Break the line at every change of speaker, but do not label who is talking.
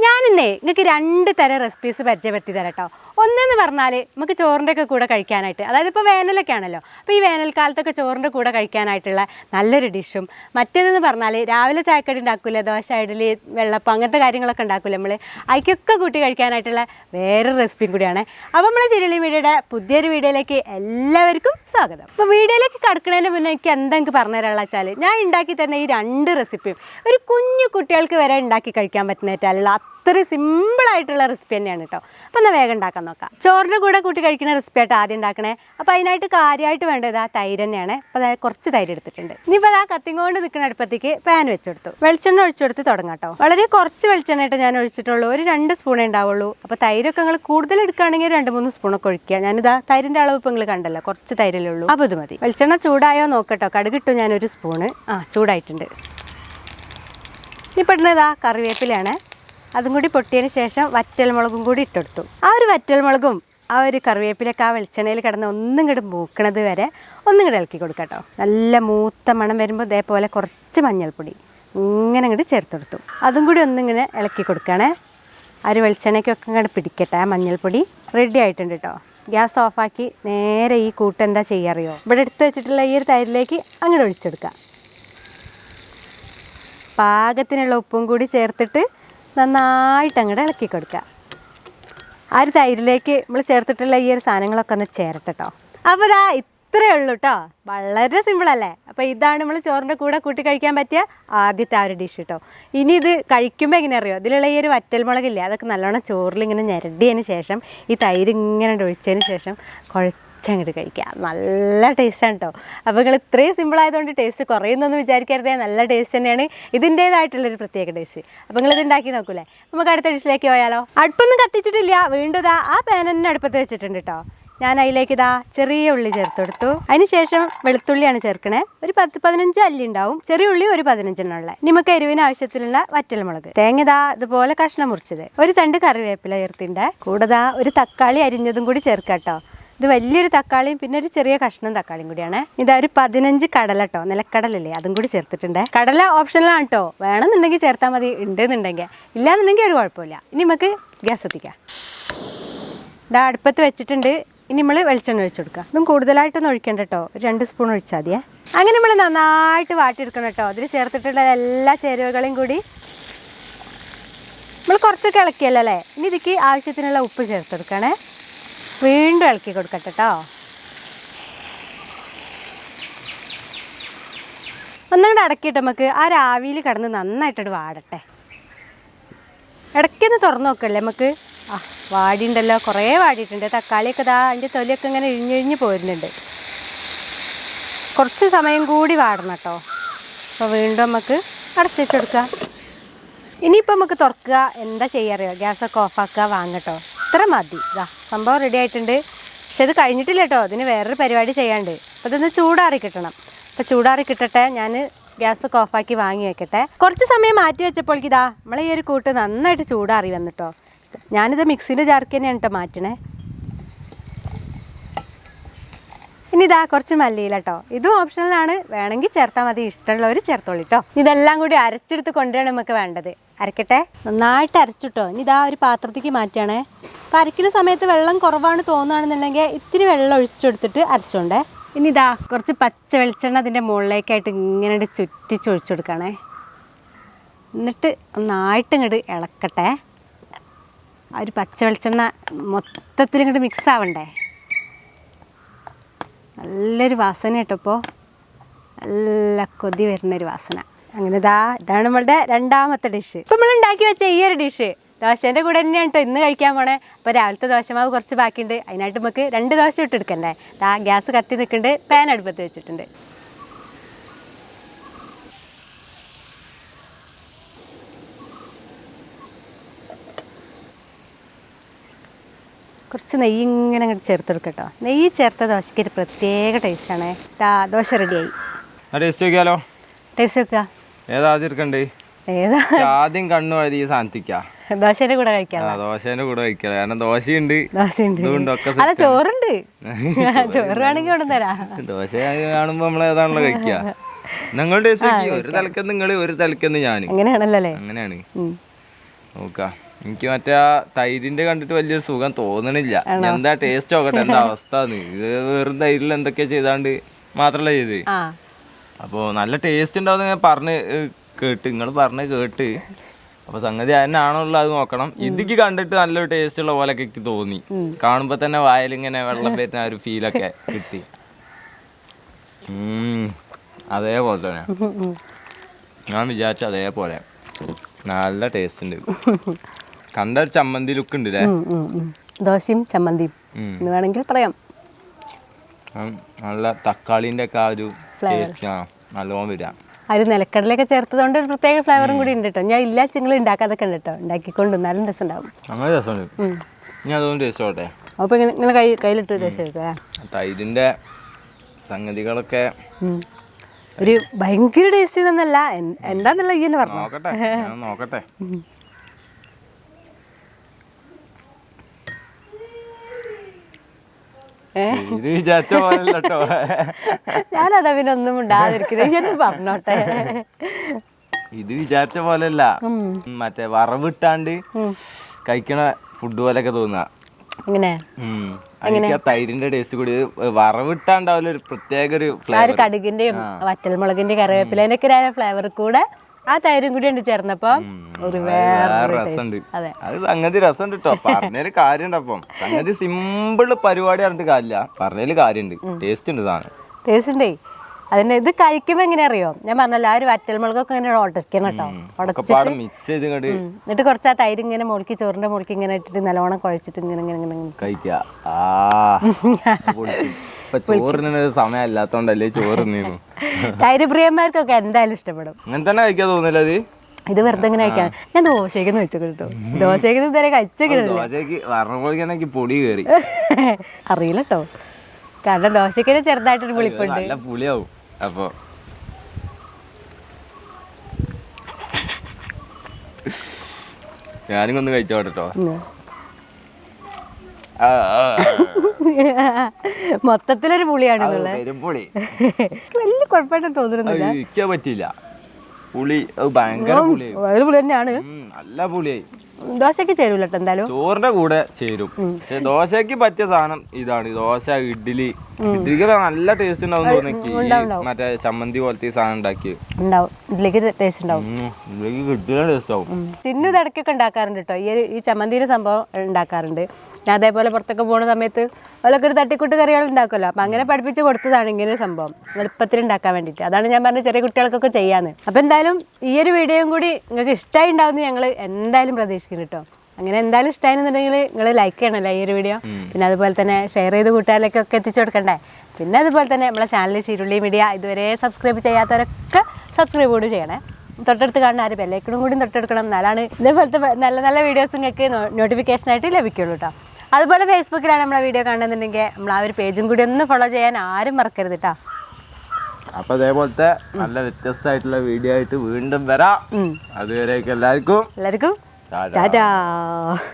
ഞാനിന്നേ നിങ്ങൾക്ക് രണ്ട് തരം റെസിപ്പീസ് പരിചയപ്പെടുത്തി തരാം കേട്ടോ ഒന്നെന്ന് പറഞ്ഞാൽ നമുക്ക് ചോറിന്റെ ഒക്കെ കൂടെ കഴിക്കാനായിട്ട് അതായത് ഇപ്പോൾ വേനലൊക്കെ ആണല്ലോ അപ്പോൾ ഈ വേനൽക്കാലത്തൊക്കെ ചോറിന്റെ കൂടെ കഴിക്കാനായിട്ടുള്ള നല്ലൊരു ഡിഷും. മറ്റേതെന്ന് പറഞ്ഞാൽ രാവിലെ ചായക്കടി ഉണ്ടാക്കില്ല ദോശ ഇഡലി വെള്ളപ്പം അങ്ങനത്തെ കാര്യങ്ങളൊക്കെ ഉണ്ടാക്കില്ല നമ്മൾ അതിക്കൊക്കെ കൂട്ടി കഴിക്കാനായിട്ടുള്ള വേറൊരു റെസിപ്പിയും കൂടിയാണ്. അപ്പോൾ നമ്മൾ ചിരളി വീഡിയോയുടെ പുതിയൊരു വീഡിയോയിലേക്ക് എല്ലാവർക്കും സ്വാഗതം. അപ്പോൾ വീഡിയോയിലേക്ക് കടക്കുന്നതിന് മുന്നേ എനിക്ക് എന്താ എനിക്ക് പറഞ്ഞു തരാനുള്ള വെച്ചാൽ ഞാൻ ഉണ്ടാക്കി തരുന്ന ഈ രണ്ട് റെസിപ്പിയും ഒരു കുഞ്ഞു കുട്ടികൾക്ക് വരെ ഉണ്ടാക്കി കഴിക്കാൻ പറ്റുന്നതായിട്ടുള്ള അത്രയും സിമ്പിളായിട്ടുള്ള റെസിപ്പി തന്നെയാണ് കേട്ടോ അപ്പോൾ എന്നാൽ വേഗം ഉണ്ടാക്കാൻ നോക്കാം. ചോറിന്റെ കൂടെ കൂട്ടി കഴിക്കുന്ന റെസിപ്പി ആയിട്ട് ആദ്യം ഉണ്ടാക്കണേ. അപ്പോൾ അതിനായിട്ട് കാര്യമായിട്ട് വേണ്ടത് ആ തൈര് തന്നെയാണ്. അപ്പോൾ അതായത് കുറച്ച് തൈര് എടുത്തിട്ടുണ്ട്. ഇനിയിപ്പോൾ ആ കത്തിങ്ങോണ്ട് നിൽക്കുന്ന അടുപ്പത്തേക്ക് പാൻ വെച്ചെടുത്തു വെളിച്ചെണ്ണ ഒഴിച്ചെടുത്ത് തുടങ്ങാം കേട്ടോ വളരെ കുറച്ച് വെളിച്ചെണ്ണയായിട്ട് ഞാൻ ഒഴിച്ചിട്ടുള്ളൂ. ഒരു രണ്ട് സ്പൂണേ ഉണ്ടാവുള്ളൂ. അപ്പോൾ തൈരൊക്കെ നിങ്ങൾ കൂടുതൽ എടുക്കുകയാണെങ്കിൽ രണ്ട് മൂന്ന് സ്പൂണൊക്കെ ഒഴിക്കുക. ഞാനിതാ തൈരിന്റെ അളവ് ഇപ്പോൾ നിങ്ങൾ കണ്ടല്ലോ. കുറച്ച് തൈരല്ലേ ഉള്ളൂ. അപ്പോൾ ഇത് മതി. വെളിച്ചെണ്ണ ചൂടായോ നോക്കട്ടോ കടുകിട്ടു ഞാനൊരു സ്പൂണ്. ആ ചൂടായിട്ടുണ്ട്. ഇനി പെട്ടെന്ന് ഇതാ കറിവേപ്പിലയാണ്. അതും കൂടി പൊട്ടിയതിന് ശേഷം വറ്റൽ മുളകും കൂടി ഇട്ടെടുത്തു. ആ ഒരു വറ്റൽ മുളകും ആ ഒരു കറിവേപ്പിലൊക്കെ ആ വെളിച്ചെണ്ണയിൽ കിടന്ന് ഒന്നും ഇങ്ങോട്ട് മൂക്കണത് വരെ ഒന്നും ഇങ്ങോട്ട് ഇളക്കി കൊടുക്കട്ടോ നല്ല മൂത്ത മണം വരുമ്പോൾ ഇതേപോലെ കുറച്ച് മഞ്ഞൾപ്പൊടി ഇങ്ങനെ ഇങ്ങോട്ട് ചേർത്തെടുത്തു അതും കൂടി ഒന്നിങ്ങനെ ഇളക്കി കൊടുക്കണേ. ആ ഒരു വെളിച്ചെണ്ണയ്ക്കൊക്കെ ഇങ്ങോട്ട് പിടിക്കട്ടെ ആ മഞ്ഞൾപ്പൊടി റെഡി ആയിട്ടുണ്ട് കേട്ടോ. ഗ്യാസ് ഓഫാക്കി നേരെ ഈ കൂട്ട് എന്താ ചെയ്യാറിയോ? ഇവിടെ എടുത്ത് വെച്ചിട്ടുള്ള ഈ ഒരു തൈരിലേക്ക് അങ്ങോട്ട് ഒഴിച്ചെടുക്കുക പാകത്തിനുള്ള ഉപ്പും കൂടി ചേർത്തിട്ട് നന്നായിട്ട് അങ്ങോട്ട് ഇളക്കി കൊടുക്കുക ആ ഒരു തൈരിലേക്ക് നമ്മൾ ചേർത്തിട്ടുള്ള ഈ ഒരു സാധനങ്ങളൊക്കെ ഒന്ന് ചേരട്ടെ കേട്ടോ അപ്പോൾ ഇതാ ഇത്രയേ ഉള്ളൂ കേട്ടോ വളരെ സിമ്പിളല്ലേ അപ്പോൾ ഇതാണ് നമ്മൾ ചോറിന്റെ കൂടെ കൂട്ടി കഴിക്കാൻ പറ്റിയ ആദ്യത്തെ ആ ഒരു ഡിഷ് കേട്ടോ ഇനി ഇത് കഴിക്കുമ്പോൾ എങ്ങനെ അറിയോ ഇതിലുള്ള ഈ ഒരു വറ്റൽമുളകില്ലേ അതൊക്കെ നല്ലോണം ചോറിൽ ഇങ്ങനെ ഞരടിയതിന് ശേഷം ഈ തൈര് ഇങ്ങനെ ഒഴിച്ചതിന് ശേഷം കുഴച്ചങ്ങോട്ട് കഴിക്കുക നല്ല ടേസ്റ്റാണ് കേട്ടോ അപ്പോൾ നിങ്ങൾ ഇത്രയും സിമ്പിൾ ആയതുകൊണ്ട് ടേസ്റ്റ് കുറയുന്നൊന്നും വിചാരിക്കരുതേ. നല്ല ടേസ്റ്റ് തന്നെയാണ്. ഇതിന്റേതായിട്ടുള്ളൊരു പ്രത്യേക ടേസ്റ്റ് അപ്പോൾ നിങ്ങൾ ഇത് ഉണ്ടാക്കി നോക്കൂലേ? നമുക്ക് അടുത്ത ഡിഷിലേക്ക് പോയാലോ? അടുപ്പൊന്നും കത്തിച്ചിട്ടില്ല. വീണ്ടും ഇതാ ആ പാൻ തന്നെ അടുപ്പത്ത് വെച്ചിട്ടുണ്ട് കേട്ടോ ഞാൻ അതിലേക്ക് ഇതാ ചെറിയ ഉള്ളി ചേർത്ത് കൊടുത്തു അതിനുശേഷം വെളുത്തുള്ളിയാണ് ചേർക്കണേ. ഒരു പത്ത് പതിനഞ്ച് അല്ലി ഉണ്ടാവും ചെറിയ ഉള്ളി ഒരു പതിനഞ്ചെണ്ണമുള്ള നമുക്ക് എരിവിന് ആവശ്യത്തിലുള്ള വറ്റൽമുളക്. തേങ്ങ ഇതാ ഇതുപോലെ കഷ്ണം മുറിച്ചത്. ഒരു തണ്ട് കറിവേപ്പില ചേർത്തിണ്ട്. കൂടതാ ഒരു തക്കാളി അരിഞ്ഞതും കൂടി ചേർക്കാട്ടോ. ഇത് വലിയൊരു തക്കാളിയും പിന്നെ ഒരു ചെറിയ കഷ്ണം തക്കാളിയും കൂടിയാണ്. ഇതാ ഒരു പതിനഞ്ച് കടല കേട്ടോ നിലക്കടലല്ലേ? അതും കൂടി ചേർത്തിട്ടുണ്ട്. കടല ഓപ്ഷനിലാണ് കേട്ടോ വേണമെന്നുണ്ടെങ്കിൽ ചേർത്താൽ മതി. ഉണ്ടെന്നുണ്ടെങ്കിൽ. ഇല്ലാന്നുണ്ടെങ്കിൽ ഒരു കുഴപ്പമില്ല. ഇനി നമുക്ക് ഗ്യാസ് എത്തിക്കാം ഇതാ അടുപ്പത്ത് വെച്ചിട്ടുണ്ട്. ഇനി നമ്മൾ വെളിച്ചെണ്ണ ഒഴിച്ചു കൊടുക്കുക ഇതും കൂടുതലായിട്ടൊന്നും ഒഴിക്കണ്ട കേട്ടോ ഒരു രണ്ട് സ്പൂൺ ഒഴിച്ചാൽ മതിയേ. അങ്ങനെ നമ്മൾ നന്നായിട്ട് വാട്ടിയെടുക്കണം കേട്ടോ അതിൽ ചേർത്തിട്ടുള്ള എല്ലാ ചേരുവകളെയും കൂടി നമ്മൾ കുറച്ചൊക്കെ ഇളക്കിയല്ലോ അല്ലേ? ഇനി ഇതിക്ക് ആവശ്യത്തിനുള്ള ഉപ്പ് ചേർത്തെടുക്കണേ. വീണ്ടും ഇളക്കി കൊടുക്കട്ടെ കേട്ടോ ഒന്നുകൂടെ അടക്കിയിട്ട് നമുക്ക് ആ രാവിയിൽ കിടന്ന് നന്നായിട്ടൊരു വാടട്ടെ. ഇടയ്ക്കൊന്ന് തുറന്നു നോക്കല്ലേ നമുക്ക്? ആ വാടിയുണ്ടല്ലോ കുറേ വാടിയിട്ടുണ്ട്. തക്കാളിയൊക്കെ ഇതാ അതിന്റെ തൊലിയൊക്കെ ഇങ്ങനെ ഇഴിഞ്ഞിഴിഞ്ഞ് പോരുന്നുണ്ട്. കുറച്ച് സമയം കൂടി വാടണം കേട്ടോ അപ്പോൾ വീണ്ടും നമുക്ക് അടച്ചു വെച്ചെടുക്കാം ഇനിയിപ്പോൾ നമുക്ക് തുറക്കുക. എന്താ ചെയ്യാറിയോ ഗ്യാസൊക്കെ ഓഫാക്കുക വാങ്ങട്ടോ ഇത്ര മതി. ഇതാ സംഭവം റെഡി ആയിട്ടുണ്ട്. പക്ഷെ ഇത് കഴിഞ്ഞിട്ടില്ല കേട്ടോ അതിന് വേറൊരു പരിപാടി ചെയ്യാണ്ട് അപ്പോൾ ഇതൊന്ന് ചൂടാറി കിട്ടണം. അപ്പോൾ ചൂടാറി കിട്ടട്ടെ. ഞാൻ ഗ്യാസൊക്കെ ഓഫാക്കി വാങ്ങി വെക്കട്ടെ. കുറച്ച് സമയം മാറ്റി വെച്ചപ്പോൾ ഇതാ നമ്മളെ ഈ ഒരു കൂട്ട് നന്നായിട്ട് ചൂടാറി വന്നിട്ടോ ഞാനിത് മിക്സിന്റെ ജാർക്ക് തന്നെയാണ് കേട്ടോ മാറ്റണേ. ഇനി ഇതാ കുറച്ച് മല്ലിയില കേട്ടോ ഇതും ഓപ്ഷണലാണ് വേണമെങ്കിൽ ചേർത്താൽ മതി. ഇഷ്ടമുള്ളവർ ചേർത്തോളൂ കേട്ടോ ഇതെല്ലാം കൂടി അരച്ചെടുത്ത് കൊണ്ടുവരാണ് നമുക്ക് വേണ്ടത്. അരക്കട്ടെ. നന്നായിട്ട് അരച്ചിട്ടോ. ഇനി ഇതാ ഒരു പാത്രത്തേക്ക് മാറ്റുകയാണേ. അപ്പം അരയ്ക്കുന്ന സമയത്ത് വെള്ളം കുറവാണ് തോന്നുകയാണെന്നുണ്ടെങ്കിൽ ഇത്തിരി വെള്ളം ഒഴിച്ചെടുത്തിട്ട് അരച്ചോണ്ടേ. ഇനി ഇതാ കുറച്ച് പച്ച വെളിച്ചെണ്ണ അതിന്റെ മുകളിലേക്കായിട്ട് ഇങ്ങനെ ചുറ്റി ചുറ്റിച്ച് ഒഴിച്ചു കൊടുക്കണേ. എന്നിട്ട് ഒന്നായിട്ട് ഇങ്ങോട്ട് ഇളക്കട്ടെ. ആ ഒരു പച്ച വെളിച്ചെണ്ണ മൊത്തത്തിൽ ഇങ്ങോട്ട് മിക്സ് ആവണ്ടേ. നല്ലൊരു വാസന കേട്ടപ്പോൾ നല്ല കൊതി വരുന്നൊരു വാസന. അങ്ങനെ ഇതാ ഇതാണ് നമ്മളുടെ രണ്ടാമത്തെ ഡിഷ് ഇപ്പം നമ്മൾ ഉണ്ടാക്കി വെച്ച ഈ ഒരു ഡിഷ് ദോശേന്റെ കൂടെ തന്നെയാണ് കേട്ടോ ഇന്ന് കഴിക്കാൻ പോണേ. അപ്പോൾ രാവിലത്തെ ദോശമാവ് കുറച്ച് ബാക്കിയുണ്ട്. അതിനായിട്ട് നമുക്ക് രണ്ട് ദോശ ഇട്ട് എടുക്കണ്ടേ? ആ ഗ്യാസ് കത്തി നിൽക്കുന്നുണ്ട് പാൻ അടുപ്പത്ത് വെച്ചിട്ടുണ്ട്. കുറച്ച് നെയ്യ് ഇങ്ങനെ അങ്ങോട്ട് ചേർത്തെടുക്കട്ടോ. നെയ്യ് ചേർത്ത ദോശയ്ക്ക് ഒരു പ്രത്യേക ടേസ്റ്റാണ് ദോശ റെഡിയായി
ടേസ്റ്റ് നോക്കിയാലോ?
ടേസ്റ്റ് വെക്കുക
ഏതാ എടുക്കണ്ടേ?
ഏതാ?
ആദ്യം കണ്ണു വഴി ഈ സാധനത്തിക്കാ.
ദോശേന്റെ കൂടെ കഴിക്കാം
ദോശേന്റെ കൂടെ കഴിക്കാം കാരണം ദോശയുണ്ട്.
ദോശയുണ്ട്. അല്ല. ചോറുണ്ട്. ചോറ് വേണമെങ്കിൽ ഇവിടെ തരാം
ദോശ കാണുമ്പോ നമ്മൾ ഏതാണല്ലോ കഴിക്കുക നിങ്ങളുടെ ഒരു തലക്കെന്ന് നിങ്ങൾ ഒരു തലക്കെന്ന് ഞാൻ
അങ്ങനെയാണല്ലേ
അങ്ങനെയാണ്. നോക്കാം. എനിക്ക് മറ്റേ ആ തൈരിന്റെ കണ്ടിട്ട് വലിയൊരു സുഖം തോന്നണില്ല. എന്താ ടേസ്റ്റ് നോക്കട്ടെ? എന്താ അവസ്ഥ ഇത് വെറും തൈരിൽ എന്തൊക്കെയാ ചെയ്താണ്ട് മാത്രല്ല ചെയ്ത്? അപ്പോ നല്ല ടേസ്റ്റ് ഉണ്ടാവും പറഞ്ഞു കേട്ട് നിങ്ങൾ പറഞ്ഞ് കേട്ട്. അപ്പോൾ സംഗതി അതിനാണുള്ളത് അത് നോക്കണം. ഇതിക്ക് കണ്ടിട്ട് നല്ലൊരു ടേസ്റ്റ് ഉള്ള പോലെയൊക്കെ എനിക്ക് തോന്നി. കാണുമ്പോൾ തന്നെ വായലിങ്ങനെ വെള്ളം വരുന്ന ഒരു ഫീലൊക്കെ കിട്ടി. അതേപോലെ തന്നെ. ഞാൻ വിചാരിച്ച അതേപോലെ. നല്ല ടേസ്റ്റ് ഉണ്ട് കണ്ട ഒരു ചമ്മന്തി ലുക്ക് ഉണ്ട് അല്ലേ.
ദോശയും ചമ്മന്തിയും. എന്ന് വേണമെങ്കിൽ പറയാം.
നല്ല തക്കാളിന്റെ ഒക്കെ ആ ഒരു ടേസ്റ്റ് ആ നല്ലോണം വരാം.
ഒരു നിലക്കടലൊക്കെ ചേർത്തതുകൊണ്ട് ഒരു പ്രത്യേക ഫ്ലേവറും കൂടി ഉണ്ട് കേട്ടോ ഞാൻ എല്ലാ ചിങ്ങളും ഉണ്ടാക്കാതൊക്കെ ഉണ്ട് കേട്ടോ ഉണ്ടാക്കിക്കൊണ്ട് നല്ല രസം ഉണ്ടാവും
അങ്ങനെ രസമുണ്ട്. ഞാൻ അതുകൊണ്ട് ആവട്ടെ
അപ്പോൾ ഇങ്ങനെ കൈ കയ്യിലിട്ട് രസം എടുക്കുക
തൈരിന്റെ സംഗതികളൊക്കെ
ഒരു ഭയങ്കര ടേസ്റ്റ് എന്നല്ല എന്താന്നുള്ള ഈ തന്നെ പറഞ്ഞു
നോക്കട്ടെ ഇത് വിചാരിച്ച പോലെ കേട്ടോ
ഞാനതാ പിന്നെ ഒന്നും ഉണ്ടാതിരിക്കുന്നത് എന്ന് പറഞ്ഞോട്ടെ?
ഇത് വിചാരിച്ച പോലെയല്ല. മറ്റേ വറവിട്ടാണ്ട് കഴിക്കണ ഫുഡ് പോലെയൊക്കെ തോന്നുക. ഉം. ആ തൈരിന്റെ ടേസ്റ്റ് കൂടി വറവിട്ടാണ്ടാവില്ല ഒരു പ്രത്യേക ഒരു ഫ്ലേവർ
കടുകിന്റെയും വറ്റൽമുളകിന്റെയും കറിവേപ്പിലേന്റെ ഒക്കെ ഫ്ലേവർ കൂടെ ആ തൈരും കൂടി ഉണ്ട് ചേർന്നപ്പോ ഒരു വേറെ
രസമുണ്ട്.
അതെ.
അത് സംഗതി രസമുണ്ട് കേട്ടോ പറഞ്ഞതിൽ കാര്യമുണ്ട് അപ്പം. സംഗതി സിമ്പിൾ പരിപാടി പറഞ്ഞിട്ട് കാര്യമില്ല. പറഞ്ഞതിൽ കാര്യമുണ്ട്. ടേസ്റ്റ് ഉണ്ട് സാധനം.
ടേസ്റ്റ് ഉണ്ടേ. അതിന്റെ ഇത് കഴിക്കുമ്പോ എങ്ങനെ അറിയോ? ഞാൻ പറഞ്ഞല്ലോ ആ ഒരു വറ്റൽമുളകൊക്കെ ഇങ്ങനെ ഉടയ്ക്കണം കേട്ടോ. ഉടച്ചിട്ട്. എന്നിട്ട് കുറച്ച് ആ തൈര് ഇങ്ങനെ മുളുക്കി ചോറിന്റെ മുളുക്കി ഇങ്ങനെ ഇട്ടിട്ട് നല്ലോണം കുഴച്ചിട്ട് ഇങ്ങനെ ഇങ്ങനെ ഇങ്ങനെ
ചോറിന് സമയം അല്ലാത്തോണ്ടല്ലേ ചോറ്
തൈര് പ്രിയന്മാർക്കൊക്കെ എന്തായാലും ഇഷ്ടപ്പെടും.
അങ്ങനെ തന്നെ കഴിക്കാൻ തോന്നില്ല അത്?
ഇത് വെറുതെ ഇങ്ങനെ കഴിക്കാൻ ഞാൻ ദോശയ്ക്ക് വെച്ചു ദോശയ്ക്ക് ഇതുവരെ
പറഞ്ഞ പൊടി കയറി
അറിയില്ല കേട്ടോ കാരണം ദോശയ്ക്ക് ചെറുതായിട്ടൊരു പുളിപ്പുണ്ട്.
നല്ല പുളിയാവും. അപ്പൊ ഞാനും ഒന്ന് കഴിച്ചോട്ടെ കേട്ടോ
മൊത്തത്തിലൊരു പുളിയാണ്
പുളി.
എനിക്ക് വലിയ കുഴപ്പമായിട്ട് തോന്നുന്നില്ല
ഇരിക്കാൻ പറ്റിയില്ല. പുളി ഭയങ്കര
പുളി തന്നെയാണ്.
നല്ല പുളിയായി.
ദോശയ്ക്ക് ചേരൂല കേട്ടോ എന്തായാലും.
ചോറിന്റെ കൂടെ ചേരും. പക്ഷെ ദോശക്ക് പറ്റിയ സാധനം ഇതാണ്. ദോശ ഇഡ്ഡലി ഇഡ്ഡലിക്ക് നല്ല ടേസ്റ്റ് ഉണ്ടാവും തോന്നി മറ്റേ ചമ്മന്തി പോലത്തെ സാധനം ഉണ്ടാക്കി
ഉണ്ടാവും. ഇതിലേക്ക് ടേസ്റ്റ് ഉണ്ടാവും.
ഇതിലേക്ക് കിട്ടിയ ടേസ്റ്റ് ആവും.
ചിന്നു ഇടയ്ക്കൊക്കെ ഉണ്ടാക്കാറുണ്ട് കേട്ടോ ഈ ഈ ചമ്മന്തിയുടെ സംഭവം ഉണ്ടാക്കാറുണ്ട്. ഞാൻ അതേപോലെ പുറത്തൊക്കെ പോകുന്ന സമയത്ത് അതിലൊക്കെ ഒരു തട്ടിക്കൂട്ട് കറികൾ ഉണ്ടാക്കുമല്ലോ. അപ്പം അങ്ങനെ പഠിപ്പിച്ച് കൊടുത്തതാണ് ഇങ്ങനെ ഒരു സംഭവം. എളുപ്പത്തിൽ ഉണ്ടാക്കാൻ വേണ്ടിയിട്ട്. അതാണ് ഞാൻ പറഞ്ഞ ചെറിയ കുട്ടികൾക്കൊക്കെ ചെയ്യാന്ന്. അപ്പം എന്തായാലും ഈ ഒരു വീഡിയോയും കൂടി നിങ്ങൾക്ക് ഇഷ്ടമായി ഉണ്ടാവുമെന്ന് ഞങ്ങൾ എന്തായാലും പ്രതീക്ഷിക്കുന്നു കേട്ടോ അങ്ങനെ എന്തായാലും ഇഷ്ടമായിരുന്നുണ്ടെങ്കിൽ നിങ്ങൾ ലൈക്ക് ചെയ്യണമല്ലോ ഈ ഒരു വീഡിയോ പിന്നെ അതുപോലെ തന്നെ ഷെയർ ചെയ്ത് കൂട്ടുകാരിലേക്കൊക്കെ എത്തിച്ചു കൊടുക്കണ്ടേ? പിന്നെ അതുപോലെ തന്നെ നമ്മളെ ചാനൽ ചീരുള്ളി മീഡിയ ഇതുവരെ സബ്സ്ക്രൈബ് ചെയ്യാത്തവരൊക്കെ സബ്സ്ക്രൈബ് കൂടി ചെയ്യണേ. തൊട്ടടുത്ത് കാണുന്ന ആരും ബെല്ലൈക്കണും കൂടി തൊട്ടെടുക്കണം. എന്നാലാണ് ഇതേപോലത്തെ നല്ല നല്ല വീഡിയോസ് നിങ്ങൾക്ക് നോട്ടിഫിക്കേഷനായിട്ട് ലഭിക്കുള്ളൂ കേട്ടോ അതുപോലെ ഫേസ്ബുക്കിലാണ് നമ്മളെ വീഡിയോ കാണുന്നുണ്ടെങ്കിൽ നമ്മൾ ആ ഒരു പേജും കൂടി ഒന്ന് ഫോളോ ചെയ്യാൻ ആരും മറക്കരുത് കേട്ടോ
അപ്പൊ അതേപോലത്തെ നല്ല വ്യത്യസ്തമായിട്ടുള്ള വീഡിയോ ആയിട്ട് വീണ്ടും വരാം. അതുവരേക്കും എല്ലാവർക്കും
എല്ലാവർക്കും
아
이 들.